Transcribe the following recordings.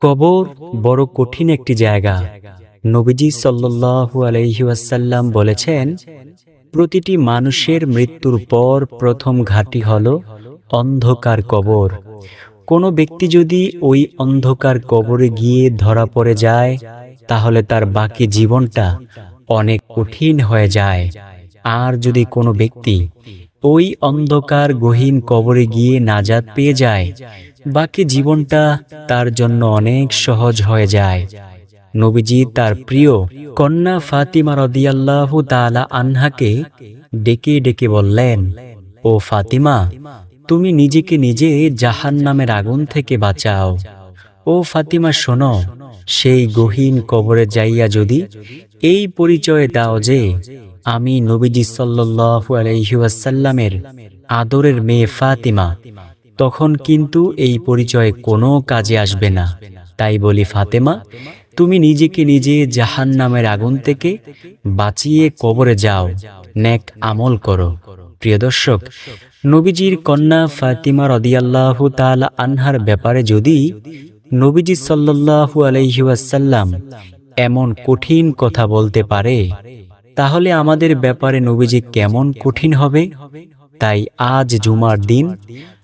কবর বড় কঠিন একটি জায়গা। নবীজি সাল্লাল্লাহু আলাইহি ওয়াসাল্লাম বলেছেন, প্রতিটি মানুষের মৃত্যুর পর প্রথম ঘাটি হল অন্ধকার কবর। কোনো ব্যক্তি যদি ওই অন্ধকার কবরে গিয়ে ধরা পড়ে যায়, তাহলে তার বাকি জীবনটা অনেক কঠিন হয়ে যায়। আর যদি কোনো ব্যক্তি ওই অন্ধকার গহীন কবরে গিয়ে নাজাত পেয়ে যায়। বাকি জীবনটা তার জন্য অনেক সহজ হয়ে যায়। নবীজি তার প্রিয় কন্যা ফাতিমা রদিয়াল্লাহু তাআলা আনহাকে ডেকে ডেকে বললেন, ও ফাতিমা, তুমি নিজেকে নিজে জাহান নামের আগুন থেকে বাঁচাও। ও ফাতিমা, শোনো সেই গহীন কবরে যাইয়া যদি এই পরিচয় দাও যে আমি নবীজি আলাইহি আদরের মেয়ে ফাতিমা, তখন কিন্তু এই পরিচয় কোনো কাজে আসবে না। তাই বলি, ফাতেমা, তুমি নিজেকে নিজে জাহান নামের আগুন থেকে বাঁচিয়ে কবরে যাও, নেক আমল করো। প্রিয় দর্শক, নবীজির কন্যা ফাতিমা রদিয়াল্লাহু তাআলা আনহার ব্যাপারে যদি নবীজি সাল্লাল্লাহু আলাইহি ওয়াসাল্লাম এমন কঠিন কথা বলতে পারে, তাহলে আমাদের ব্যাপারে নবীজি কেমন কঠিন হবে? তাই আজ জুমার দিন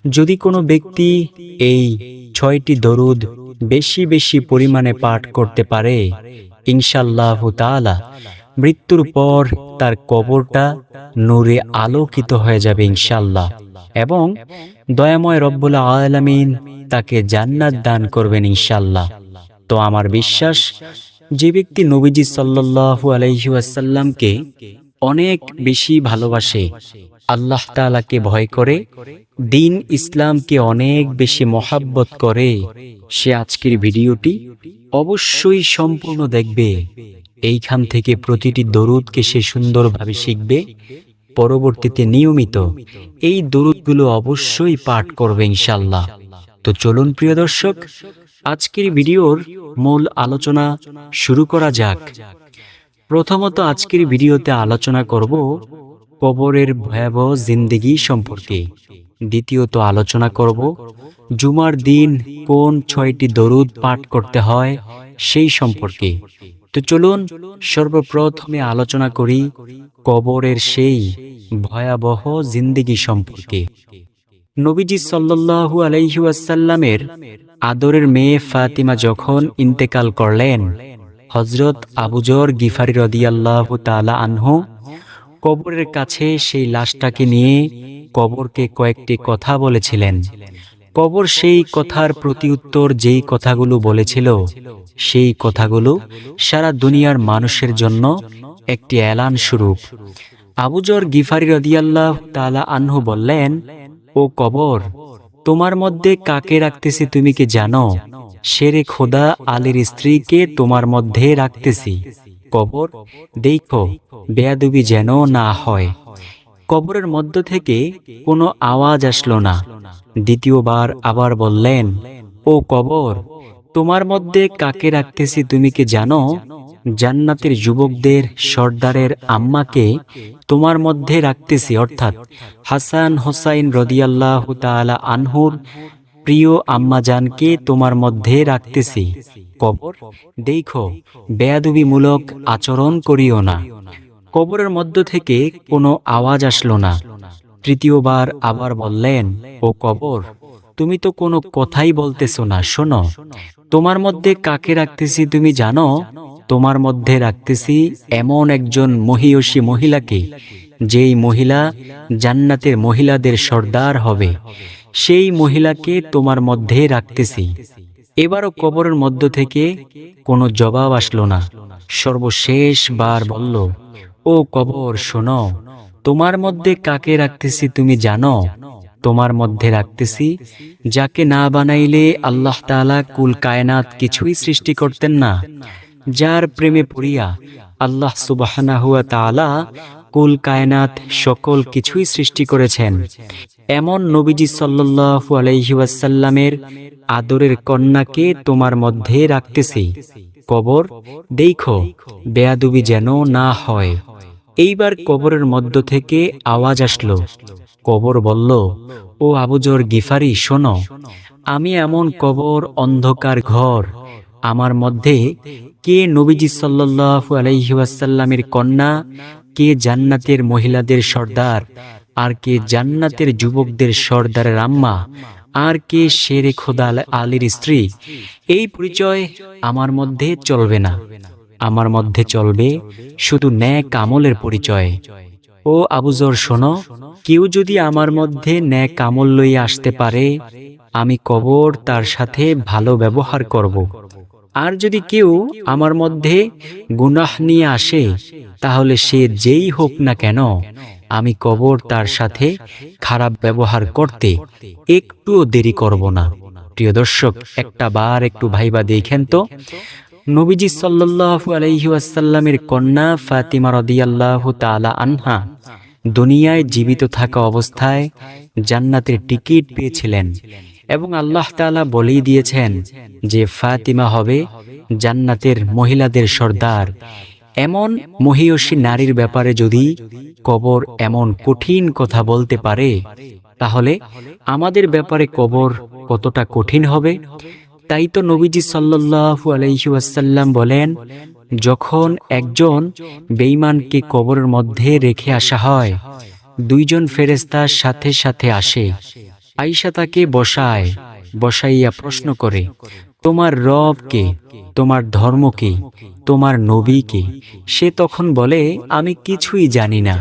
যদি কোনো ব্যক্তি এই ছয়টি দরুদ বেশি বেশি পরিমাণে পাঠ করতে পারে ইনশাল্লাহ তাআলা মৃত্যুর পর তার কবরটা নূরে আলোকিত হয়ে যাবে ইনশাল্লাহ এবং দয়াময় রব্বুল আলামিন তাকে জান্নাত দান করবেন ইনশাল্লাহ তো আমার বিশ্বাস, যে ব্যক্তি নবীজি সাল্লাল্লাহু আলাইহি ওয়াসাল্লামকে অনেক বেশি ভালোবাসে, আল্লাহ তাআলাকে ভয় করে, দিন ইসলামকে অনেক বেশি মহাব্বত করে, সে আজকের ভিডিওটি অবশ্যই সম্পূর্ণ দেখবে। এইখান থেকে প্রতিটি দরুদকে সে সুন্দরভাবে শিখবে পরবর্তীতে নিয়মিত এই দরুদগুলো অবশ্যই পাঠ করবে ইনশাল্লাহ তো চলুন প্রিয় দর্শক, আজকের ভিডিওর মূল আলোচনা শুরু করা যাক। প্রথমত আজকের ভিডিওতে আলোচনা করব কবরের ভয়াবহ জিন্দিগি সম্পর্কে। দ্বিতীয়ত আলোচনা করব জুমার দিন কোন ছয়টি দরুদ পাঠ করতে হয় সেই সম্পর্কে। তো চলুন সর্বপ্রথমে আলোচনা করি কবরের সেই ভয়াবহ জিন্দিগি সম্পর্কে। নবীজি সাল্লাল্লাহু আলাইহি ওয়াসাল্লামের আদরের মেয়ে ফাতিমা যখন ইন্তেকাল করলেন হজরত আবুজর গিফারি রদিয়াল্লাহু তাআলা আনহু কবরের কাছে সেই লাশটাকে নিয়ে কবরকে কয়েকটি কথা বলেছিলেন। কবর সেই কথার প্রতিউত্তর যেই কথাগুলো বলেছিল, সেই কথাগুলো সারা দুনিয়ার মানুষের জন্য একটি এলান স্বরূপ। আবুজর গিফারি রদিয়াল্লাহ তালা আনহু বললেন, ও কবর, তোমার মধ্যে কাকে রাখতেছি তুমি কি জানো? শেরে খোদা আলীর স্ত্রীকে তোমার মধ্যে রাখতেছি। কবর, দেখো, বেয়াদুবি যেন না হয়। কবরের মধ্য থেকে কোনো আওয়াজ আসলো না। দ্বিতীয়বার আবার বললেন, ও কবর, তোমার মধ্যে কাকে রাখতেছি তুমি কি জানো? জান্নাতের যুবকদের, সর্দারের আম্মাকে তোমার মধ্যে রাখতেছি। অর্থাৎ হাসান হোসাইন রদিয়াল্লাহ তাআলা আনহুর প্রিয় আম্মাজানকে তোমার মধ্যে রাখতেছি। কবর, দেখো, বেয়াদুবিমূলক আচরণ করিও না। কবরের মধ্য থেকে কোনো আওয়াজ আসলো না। তৃতীয়বার আবার বললেন, ও কবর, তুমি তো কোনো কথাই বলতেছো না, শোনো। তোমার মধ্যে কাকে রাখতেছি তুমি জানো? তোমার মধ্যে রাখতেছি এমন একজন মহিয়সী মহিলাকে, যেই মহিলা জান্নাতের মহিলাদের সর্দার হবে। সেই মহিলাকে তোমার মধ্যে রাখতেছি। এবারও কবরের মধ্য থেকে কোনো জবাব আসলো না। সর্বশেষ বার বলল ও কবর, শোনো। তোমার মধ্যে কাকে রাখতেছি তুমি জানো? তোমার মধ্যে রাখতেছি যাকে না বানাইলে আল্লাহ তাআলা কুল কায়নাত কিছুই সৃষ্টি করতেন না। যার প্রেমে পড়িয়া আল্লাহ সুবাহানা তাআলা কুল কায়নাত সকল কিছুই সৃষ্টি করেছেন। এমন নবীজি সাল্লাল্লাহু আলাইহি ওয়াসাল্লামের আদরের কন্যাকে তোমার মধ্যে রাখতেছি। কবর দেখো, বেয়াদুবি যেন না হয়। এইবার কবরের মধ্য থেকে আওয়াজ আসলো। কবর বলল, ও আবুজর গিফারি, শোনো, আমি এমন কবর, অন্ধকার ঘর, আমার মধ্যে কে নবীজি সাল্লাল্লাহু আলাইহি ওয়াসাল্লামের কন্যা, কে জান্নাতের মহিলাদের সর্দার, আর কে জান্নাতের যুবকদের সর্দারের আম্মা আর কে শেরে খোদা আল- আলীর স্ত্রী? এই পরিচয় আমার মধ্যে চলবে না। আমার মধ্যে চলবে শুধু ন্যাক আমলের পরিচয়। ও আবুজর শোনো, কেউ যদি আমার মধ্যে ন্যাক আমল লইয়া আসতে পারে, আমি কবর তার সাথে ভালো ব্যবহার করব। আর যদি কেউ আমার মধ্যে গুনাহ নিয়ে আসে, তাহলে সে যেই হোক না কেন আমি কবর তার সাথে খারাপ ব্যবহার করতে একটুও দেরি করব না। প্রিয় দর্শক, একটা বার একটু ভাইবা দেখেন তো। নবীজি সাল্লাল্লাহু আলাইহি ওয়াসাল্লামের কন্যা ফাতিমা রাদিয়াল্লাহু তাআলা আনহা দুনিয়ায় জীবিত থাকা অবস্থায় জান্নাতের টিকিট পেয়েছিলেন এবং আল্লাহ তাআলা বলেই দিয়েছেন যে ফাতিমা হবে জান্নাতের মহিলাদের সর্দার। এমন মহিয়সী নারীর ব্যাপারে যদি কবর এমন কঠিন কথা বলতে পারে, তাহলে আমাদের ব্যাপারে কবর কতটা কঠিন হবে? তাই তো নবীজি সাল্লাল্লাহু আলাইহি ওয়াসাল্লাম বলেন, যখন একজন বেঈমানকে কবরের মধ্যে রেখে আসা হয়, দুইজন ফেরেস্তার সাথে সাথে আসে। আইসা তাকে বসায়, বসাইয়া প্রশ্ন করে তোমার রব কে? তোমার ধর্ম কি? তোমার নবী কে? সে তখন বলে, আমি কিছুই জানি না,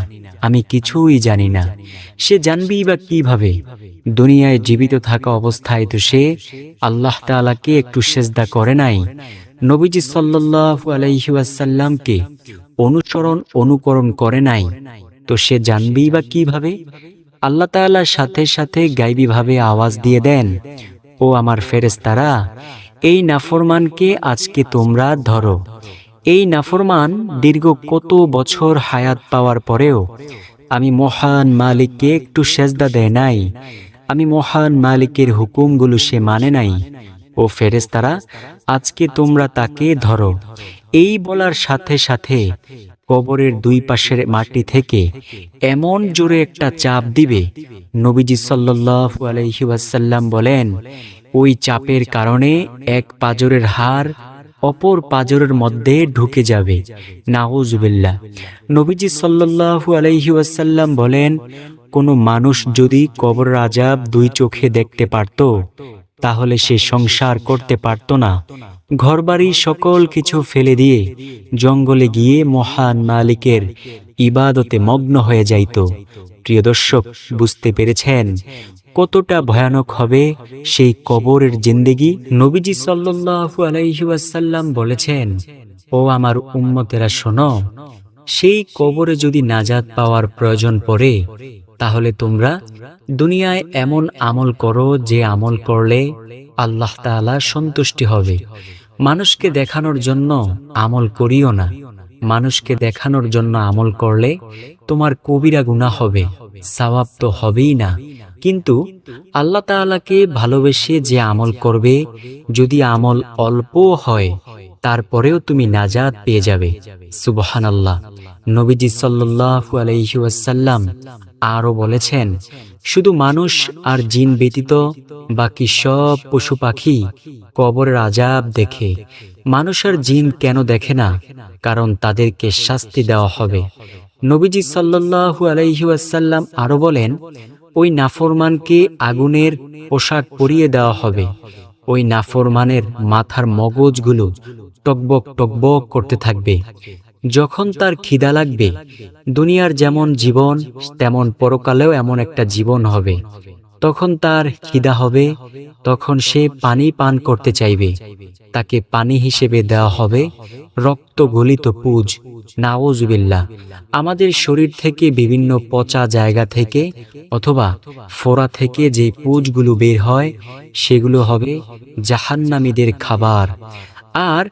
আমি কিছুই জানি না। সে জানবেই বা কীভাবে? দুনিয়ায় জীবিত থাকা অবস্থায় তো সে আল্লাহ তাআলাকে একটু সেজদা করে নাই। নবীজি সাল্লাল্লাহু আলাইহি ওয়াসাল্লামকে অনুসরণ, অনুকরণ করে নাই। তো সে জানবেই বা কীভাবে? আল্লাহ তাআলার সাথে সাথে গাইবীভাবে আওয়াজ দিয়ে দেন, ও আমার ফেরেশতারা এই নাফরমানকে আজকে তোমরা ধরো। এই নাফরমান দীর্ঘ কত বছর হায়াত পাওয়ার পরেও আমি মহান মালিককে একটু সেজদা দেয় নাই। আমি মহান মালিকের হুকুমগুলো সে মানে নাই। ও ফেরেশতারা, আজকে তোমরা তাকে ধরো। এই বলার সাথে সাথে কবরের দুই পাশের মাটি থেকে এমন জোরে একটা চাপ দিবে। নবীজি সাল্লাল্লাহু আলাইহি ওয়াসাল্লাম বলেন ওই চাপের কারণে এক পাজরের হার অপর পাজরের মধ্যে ঢুকে যাবে। নাউজুবিল্লাহ। নবীজি আলাইহি ওয়াসাল্লাম বলেন, কোনো মানুষ যদি কবর আজাব দুই চোখে দেখতে পারত, তাহলে সে সংসার করতে পারত না। ঘরবাড়ি সকল কিছু ফেলে দিয়ে জঙ্গলে গিয়ে মহান মালিকের ইবাদতে মগ্ন হয়ে যাইত। প্রিয় দর্শক, বুঝতে পেরেছেন? কতটা ভয়ানক হবে সেই কবরের জিন্দেগি? নবীজি সাল্লাল্লাহু আলাইহি ওয়াসাল্লাম বলেছেন, ও আমার উম্মতেরা, শোনো, সেই কবরে যদি নাজাত পাওয়ার প্রয়োজন পড়ে, তাহলে তোমরা দুনিয়ায় এমন আমল করো যে আমল করলে আল্লাহ তাআলা সন্তুষ্টি হবে। মানুষকে দেখানোর জন্য আমল করিও না। মানুষকে দেখানোর জন্য আমল করলে তোমার কবিরা গুনাহ হবে, সওয়াব তো হবেই না। কিন্তু আল্লাহ তাআলাকে ভালোবেসে যে আমল করবে, যদি আমল অল্প হয়, তারপরেও তুমি নাজাদ পেয়ে যাবে। সুবহানাল্লাহ। নবীজি সাল্লাল্লাহু আলাইহি ওয়াসাল্লাম আরও বলেছেন, শুধু মানুষ আর জিন ব্যতীত বাকি সব পশু পাখি কবরের আজাব দেখে। মানুষ আর জিন কেন দেখে না? কারণ তাদেরকে শাস্তি দেওয়া হবে। নবীজি সাল্লাল্লাহু আলাইহি ওয়াসাল্লাম আরও বলেন ওই নাফরমানকে আগুনের পোশাক পরিয়ে দেওয়া হবে। ওই নাফরমানের মাথার মগজগুলো টকবক টকবক করতে থাকবে। যখন তার খিদা লাগবে, দুনিয়ার যেমন জীবন, তেমন পরকালেও এমন একটা জীবন হবে। তখন তার খিদা হবে, তখন সে পানি পান করতে চাইবে। তাকে পানি হিসেবে দেওয়া হবে রক্ত গলিত পুজ। নাওজুবিল্লাহ আমাদের শরীর থেকে বিভিন্ন পচা জায়গা থেকে অথবা ফোড়া থেকে যে পুজগুলো বের হয়, সেগুলো হবে জাহান্নামীদের খাবার। আর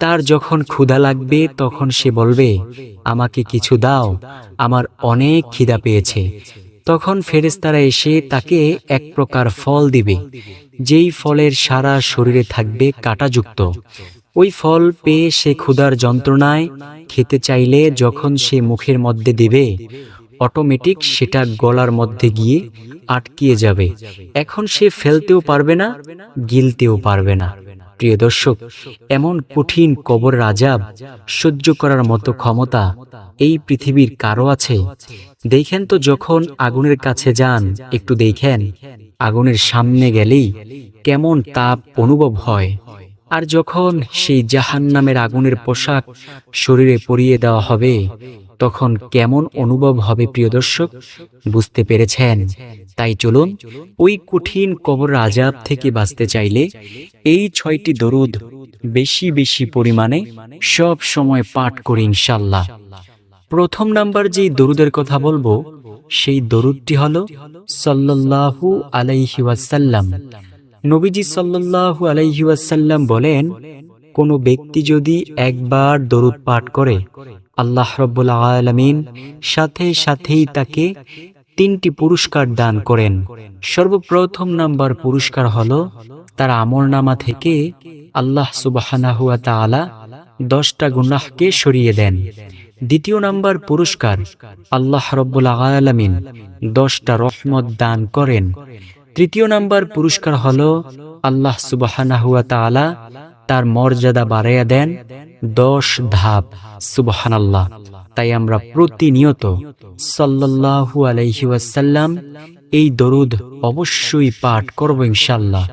তার যখন ক্ষুধা লাগবে, তখন সে বলবে, আমাকে কিছু দাও, আমার অনেক খিদা পেয়েছে। তখন ফেরেস্তারা এসে তাকে এক প্রকার ফল দিবে, যেই ফলের সারা শরীরে থাকবে কাঁটাযুক্ত। ওই ফল পেয়ে সে ক্ষুধার যন্ত্রণায় খেতে চাইলে যখন সে মুখের মধ্যে দেবে, অটোমেটিক সেটা গলার মধ্যে গিয়ে আটকিয়ে যাবে। এখন সে ফেলতেও পারবে না, গিলতেও পারবে না। প্রিয় দর্শক, এমন কঠিন কবর রাজাব সহ্য করার মতো ক্ষমতা এই পৃথিবীর কারও আছে। দেখেন তো যখন আগুনের কাছে যান, একটু দেখেন, আগুনের সামনে গেলেই কেমন তাপ অনুভব হয়। আর যখন সেই জাহান নামের আগুনের পোশাক শরীরে পরিয়ে দেওয়া হবে তখন কেমন অনুভব হবে প্রিয় দর্শক? বুঝতে পেরেছেন? তাই চলুন ওই কঠিন কবর আজাব থেকে বাঁচতে চাইলে এই ছয়টি দরুদ বেশি বেশি পরিমাণে সব সময় পাঠ করি ইনশাল্লাহ প্রথম নাম্বার যেই দরুদের কথা বলব, সেই দরুদটি হল সাল্লাল্লাহু আলাইহি ওয়াসাল্লাম। নবীজি সাল্লাল্লাহু আলাইহি বলেন, কোনো ব্যক্তি যদি একবার দরুদ পাঠ করে আল্লাহ রব্বুল আলামিন সাথে সাথেই তাকে তিনটি পুরস্কার দান করেন। সর্বপ্রথম নাম্বার পুরস্কার হল তার আমল নামা থেকে আল্লাহ সুবাহানাহুয়া তাআলা দশটা গুনাহকে সরিয়ে দেন। দ্বিতীয় নাম্বার পুরস্কার আল্লাহ রব্বুল আলামিন দশটা রহমত দান করেন। তৃতীয় নাম্বার পুরস্কার হলো আল্লাহ সুবাহানাহুয়া তাআলা তার মর্যাদা বাড়াইয়া দেন দশ ধাপ। সুবহানাল্লাহ। তাই আমরা প্রতিনিয়ত সাল্লাল্লাহু আলাইহি ওয়াসাল্লাম এই দরুদ অবশ্যই পাঠ করব ইনশাল্লাহ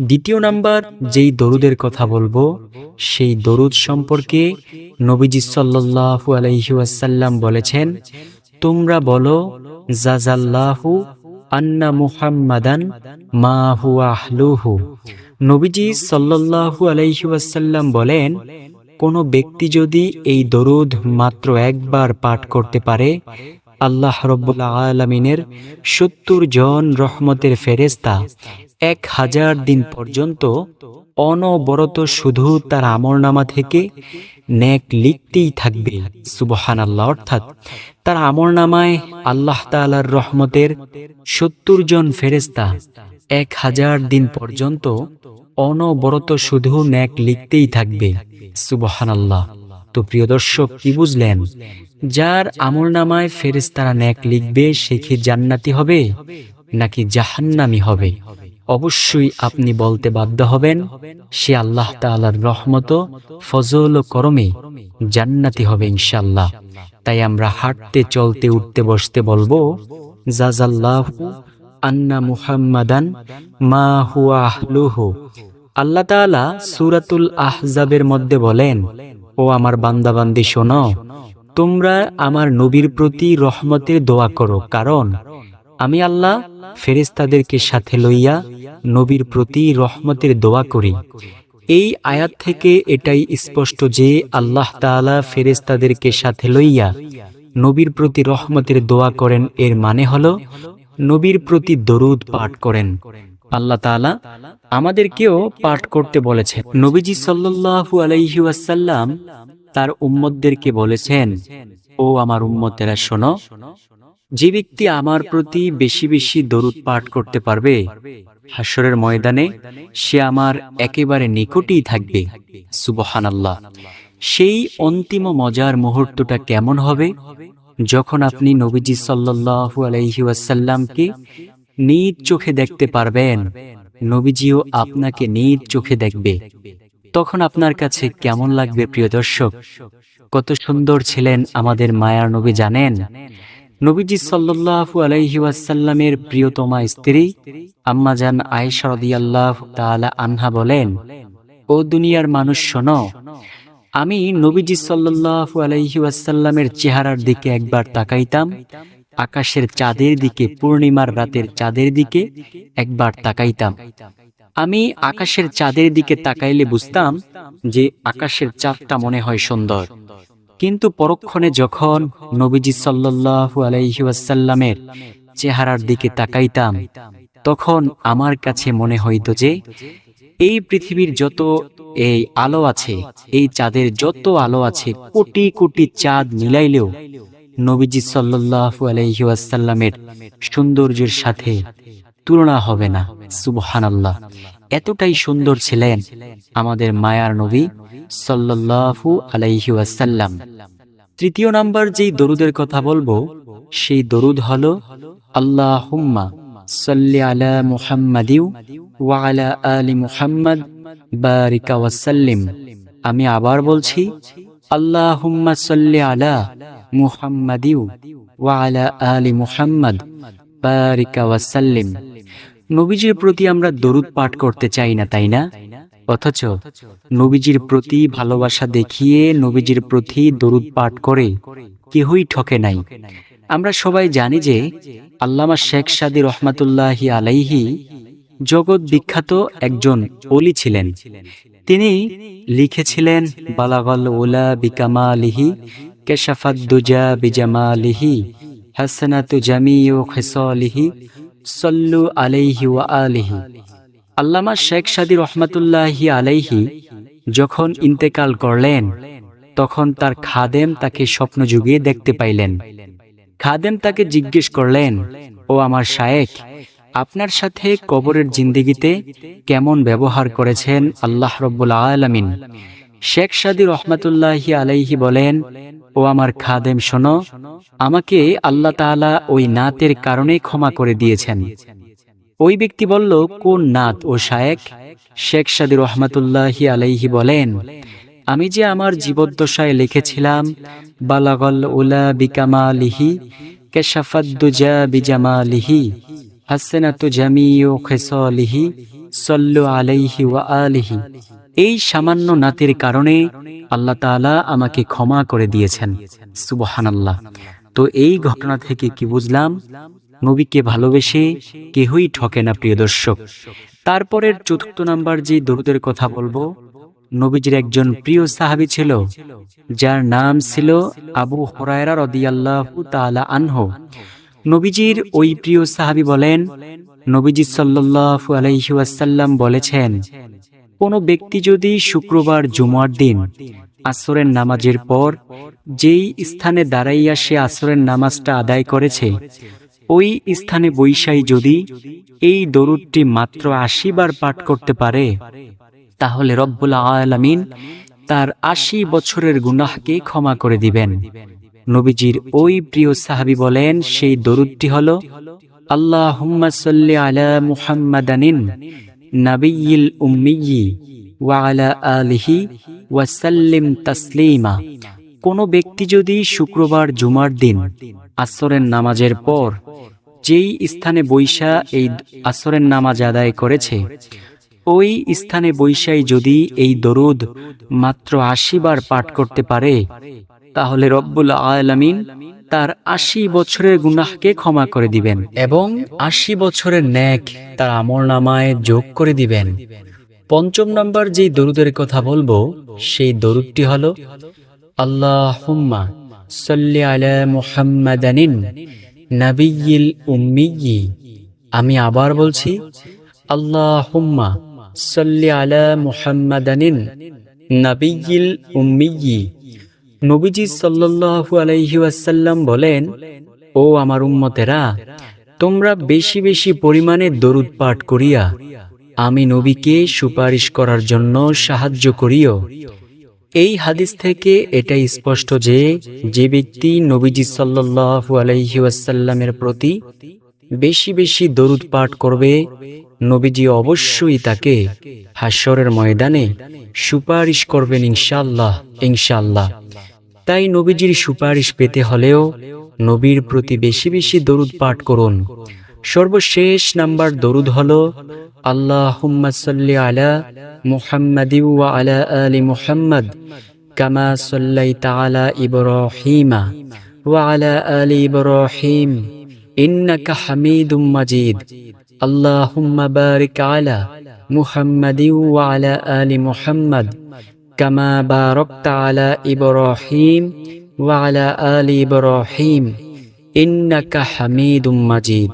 দ্বিতীয় নাম্বার, যেই দরুদের কথা বলব, সেই দরুদ সম্পর্কে নবীজি সাল্লাল্লাহু আলাইহি ওয়াসাল্লাম বলেছেন, তোমরা বলো, জাজাল্লাহু আন্না মুহাম্মাদান মা হুয়া আহলুহু। নবীজি সাল্লাল্লাহু আলাইহি ওয়াসাল্লাম বলেন কোনো ব্যক্তি যদি এই দরুদ মাত্র একবার পাঠ করতে পারে আল্লাহ রব্বুল আলমিনের সত্তর জন রহমতের ফেরেস্তা এক হাজার দিন পর্যন্ত অনবরত শুধু তার আমর নামা থেকে ন্যাক লিখতেই থাকবে। সুবহান আল্লাহ অর্থাৎ তার আমর নামায় আল্লাহ তালার রহমতের সত্তর জন ফেরেস্তা এক হাজার দিন পর্যন্ত অনবরত শুধু ন্যাক লিখতেই থাকবে। সুবহান আল্লাহ তো প্রিয় দর্শক, কি বুঝলেন? যার আমল নামায় ফেরেস্তারা ন্যাক লিখবে, সে কি জান্নাতি হবে নাকি জাহান্নামি হবে? অবশ্যই আপনি বলতে বাধ্য হবেন, সে আল্লাহ তাআলার রহমত ফজল ও করমে জান্নাতি হবে ইনশাল্লাহ তাই আমরা হাঁটতে, চলতে, উঠতে, বসতে বলব জাজাল্লাহু আন্না মুহাম্মাদান মা হুয়া আল্লাহ তাআলা সূরাতুল আহজাবের মধ্যে বলেন, ও আমার বান্দাবান্দি, শোনো, তোমরা আমার নবীর প্রতি রহমতের দোয়া করো, কারণ আমি আল্লাহ ফেরেস্তাদেরকে সাথে লইয়া নবীর প্রতি রহমতের দোয়া করি। এই আয়াত থেকে এটাই স্পষ্ট যে আল্লাহ তাআলা ফেরেস্তাদেরকে সাথে লইয়া নবীর প্রতি রহমতের দোয়া করেন, এর মানে হলো নবীর প্রতি দরুদ পাঠ করেন। আল্লাহ তাআলা আমাদেরকেও পাঠ করতে বলেছেন। নবীজি সাল্লাল্লাহু আলাইহি ওয়াসাল্লাম তার উম্মতদেরকে বলেছেন, ও আমার উম্মতেরা, শোনো, যে ব্যক্তি আমার প্রতি বেশি বেশি দরুদ পাঠ করতে পারবে হাসরের ময়দানে সে আমার একেবারে নিকটেই থাকবে। সুবহানাল্লাহ। সেই অন্তিম মজার মুহূর্তটা কেমন হবে? যখন আপনি নবীজি সাল্লাল্লাহু আলাইহি ওয়াসাল্লামকে নিজ চোখে দেখতে পারবেন, নবীজিও আপনাকে নিজ চোখে দেখবে। তখন আপনার কাছে কেমন লাগবে প্রিয় দর্শক? কত সুন্দর ছিলেন আমাদের মায়ার নবী, জানেন? নবীজি সাল্লাল্লাহু আলাইহি ওয়াসাল্লামের প্রিয়তমা স্ত্রী আম্মাজান আয়েশা রাদিয়াল্লাহু তাআলা আনহা বলেন, ও দুনিয়ার মানুষ শোনো আমি নবীজি সাল্লাল্লাহু আলাইহি ওয়াসাল্লামের চেহারার দিকে একবার তাকাইতাম, আকাশের চাঁদের দিকে, পূর্ণিমার রাতের চাঁদের দিকে একবার তাকাইতাম। আমি আকাশের চাঁদের দিকে তাকাইলে বুঝতাম যে আকাশের চাঁদটা মনে হয় সুন্দর। কিন্তু পরক্ষণে যখন নবীজি সাল্লাল্লাহু আলাইহি ওয়াসাল্লামের চেহারার দিকে তাকাইতাম, তখন আমার কাছে মনে হইত যে এই পৃথিবীর যত এই আলো আছে, এই চাঁদের যত আলো আছে, কোটি কোটি চাঁদ মিলাইলেও নবীজি সাল্লাল্লাহু আলাইহি ওয়াসাল্লামের সৌন্দর্যের সাথে তুলনা হবে না। সুবহানাল্লাহ। এতটাই সুন্দর ছিলেন আমাদের মায়ার নবী সাল্লাল্লাহু আলাইহিউসাল্লাম তৃতীয় নাম্বার যেই দরুদের কথা বলব, সেই দরুদ হল আল্লাহ হুম্মা আমি আবার বলছি নবীজির প্রতি আমরা দরুদ পাঠ করতে চাই না, তাই না? অথচ নবীজির প্রতি ভালোবাসা দেখিয়ে নবীজির প্রতি দরুদ পাঠ করে কেহই ঠকে নাই। আমরা সবাই জানি যে আল্লামা শেখ সাদি রহমাতুল্লাহি আলাইহি জগৎ বিখ্যাত একজন অলি ছিলেন। তিনি লিখেছিলেন, বালাগল ওলা বিকামা লিহি বিকামালিহি কেশাফাদ্দুজা বিজামালিহি, হাসানাতু জামিউ খেসলিহি, সল্লু আলাইহি ওয়া আলিহি। আল্লামা শেখ সাদি রহমাতুল্লাহি আলাইহি যখন ইন্তেকাল করলেন, তখন তার খাদেম তাকে স্বপ্ন যুগে দেখতে পাইলেন। খাদেম তাকে জিজ্ঞেস করলেন, ও আমার শায়েক আপনার সাথে কবরের জিন্দিগিতে কেমন ব্যবহার করেছেন আল্লাহ রব্বুল আলমিন? শেখ সাদি রহমাতুল্লাহি আলাইহি বলেন, ও আমার খাদেম, শোনো, আমাকে আল্লাহ তাআলা ওই নাতের কারণে ক্ষমা করে দিয়েছেন। ওই ব্যক্তি বলল, কোন নাত, ও শায়েক শেখ সাদি রহমাতুল্লাহি আলাইহি বলেন আমি যে আমার জীবদ্দশায় লিখেছিলাম, বালাগল উলা বিকামালিহি কেশাফাদ্দুজা বিজামালিহি, হাসনাতু জামিউ খেসলিহি, সল্লু আলাইহি ওয়া আলিহি। এই সামান্য নাতের কারণে আল্লাহ তাআলা আমাকে ক্ষমা করে দিয়েছেন। সুবহানাল্লাহ। তো এই ঘটনা থেকে কি বুঝলাম? নবীকে ভালোবেসে কেহই ঠকে না, প্রিয় দর্শক। তারপরের চতুর্থ নাম্বার যে দরুদের কথা বলব নবীজির একজন প্রিয় সাহাবী ছিল, যার নাম ছিল আবু হরায়রা রদিয়াল্লাহু তাআলা আনহু। নবীজির ওই প্রিয় সাহাবী বলেন, নবীজি সাল্লাল্লাহু আলাইহি ওয়াসাল্লাম বলেছেন, কোন ব্যক্তি যদি শুক্রবার জুমার দিন আসরের নামাজের পর যেই স্থানে দাঁড়াইয়া সে আসরের নামাজটা আদায় করেছে, ওই স্থানে বৈশাই যদি এই দরুদটি মাত্র আশি বার পাঠ করতে পারে তাহলে রব্বুল আলামিন তার আশি বছরের গুনাহকে ক্ষমা করে দিবেন। নবীজির ওই প্রিয় সাহাবি বলেন, সেই দরুদটি হল আল্লাহ হুম্মা আলা মুহাম্মাদানিন নাবিয়িল উম্মিয়ি ওয়া আলা আলিহি ওয়াসাল্লিম তাসলিমা। কোনো ব্যক্তি যদি শুক্রবার জুমার দিন আসরের নামাজের পর যেই স্থানে বৈশা এই আসরের নামাজ আদায় করেছে ওই স্থানে বৈশাই যদি এই দরুদ মাত্র আশি বার পাঠ করতে পারে, তাহলে রব্বুল আলামিন তার আশি বছরের গুনাহকে ক্ষমা করে দিবেন এবং আশি বছরের ন্যাক তার আমল নামায় যোগ করে দিবেন। পঞ্চম নম্বর যেই দরুদের কথা বলব, সেই দরুদটি হল আল্লাহ আমি আবার বলছি আল্লাহ হুম্মা সাল্লি আলাইহি বলেন, ও আমার উম্মতেরা, তোমরা বেশি বেশি পরিমাণে দরুদ পাঠ করিয়া, আমি নবীকে সুপারিশ করার জন্য সাহায্য করিও। এই হাদিস থেকে এটাই স্পষ্ট যে যে ব্যক্তি নবীজি সাল্লাল্লাহু আলাইহি ওয়াসাল্লামের প্রতি বেশি বেশি দরুদ পাঠ করবে নবীজি অবশ্যই তাকে হাস্যরের ময়দানে সুপারিশ করবেন ইনশাল্লাহ ইনশাল্লাহ তাই নবীজির সুপারিশ পেতে হলেও নবীর প্রতি বেশি বেশি দরুদ পাঠ করুন। সর্বশেষ নাম্বার দরুদ হল আল্লাহ আলা মুহাম্মাদি ওয়া আলা আলি মুহাম্মদ কামা সাল্লাইতা আলা ইব্রাহিমা ওয়া আলা আলি ইব্রাহিম ইন্নাকা হামিদুম মাজিদ। اللهم بارك على محمد وعلى آل محمد كما باركت على إبراهيم وعلى آل إبراهيم إنك حميد مجيد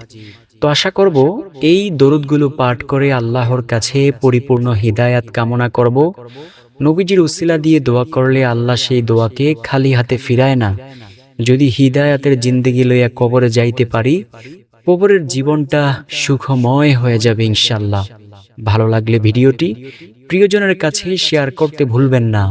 তো আশা করব এই দরুদগুলো পাঠ করে আল্লাহর কাছে পরিপূর্ণ হিদায়াত কামনা করব নবীজির উসিলা দিয়ে দোয়া করলে আল্লাহ সেই দোয়াকে খালি হাতে ফিরায় না যদি হিদায়াতের জিন্দেগি লইয়া কবরে যাইতে পারি কবরের জীবনটা সুখময় হয়ে যাবে ইনশাল্লাহ ভালো লাগলে ভিডিওটি প্রিয়জনের কাছে শেয়ার করতে ভুলবেন না।